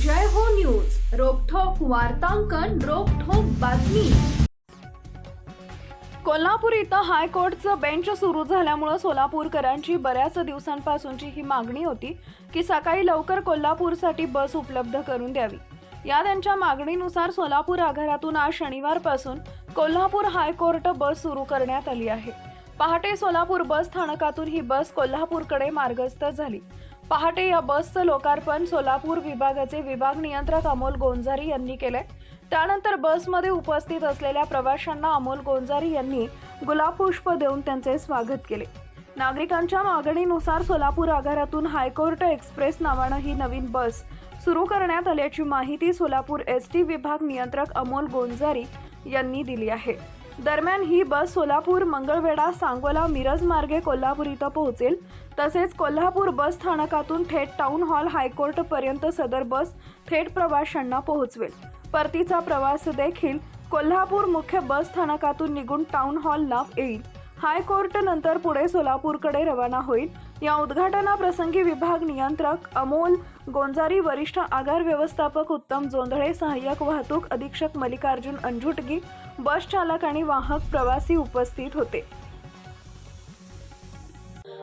जय हो न्यूज. रोकठोक वार्तांकन रोखोक बातमी. कोल्हापूर इथं हायकोर्टचं बेंच सुरू झाल्यामुळं सोलापूरकरांची बऱ्याच दिवसांपासूनची ही मागणी होती की सकाळी लवकर कोल्हापूरसाठी बस उपलब्ध करून द्यावी. या त्यांच्या मागणीनुसार सोलापूर आगारातून आज शनिवारपासून कोल्हापूर हायकोर्ट बस सुरू करण्यात आली आहे. पहाटे सोलापूर बस स्थानकातून ही बस कोल्हापूरकडे मार्गस्थ झाली. पहाटे या बसचं लोकार्पण सोलापूर विभागाचे विभाग नियंत्रक अमोल गोंजारी यांनी केले त्यानंतर बसमध्ये उपस्थित असलेल्या प्रवाशांना अमोल गोंजारी यांनी गुलाब पुष्प देऊन त्यांचे स्वागत केले. नागरिकांच्या मागणीनुसार सोलापूर आगारातून हायकोर्ट एक्सप्रेस नावानं ही नवीन बस सुरू करण्यात आल्याची माहिती सोलापूर एस टी विभाग नियंत्रक अमोल गोंजारी यांनी दिली आहे. दरम्यान ही बस सोलापूर मंगळवेढा सांगोला मिरज मार्गे कोल्हापूर इथं पोहोचेल. तसेच कोल्हापूर बस स्थानकातून थेट टाउन हॉल हायकोर्ट पर्यंत सदर बस थेट प्रवाशांना पोहोचवेल. परतीचा प्रवास देखील कोल्हापूर मुख्य बस स्थानकातून निघून टाउन हॉलला येईल. हायकोर्ट नंतर पुढे सोलापूरकडे रवाना होईल. या उद्घाटनाप्रसंगी विभाग नियंत्रक अमोल गोंजारी वरिष्ठ आगार व्यवस्थापक उत्तम जोंधळे सहाय्यक वाहतूक अधीक्षक मल्लिकार्जुन अंजुटगी बस चालक आणि वाहक प्रवासी उपस्थित होते.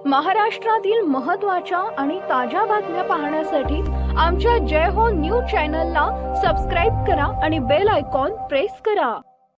महाराष्ट्रातील महत्त्वाच्या आणि ताज्या बातम्या पाहण्यासाठी आमच्या जय हो न्यूज चॅनलला सबस्क्राईब करा आणि बेल आयकॉन प्रेस करा.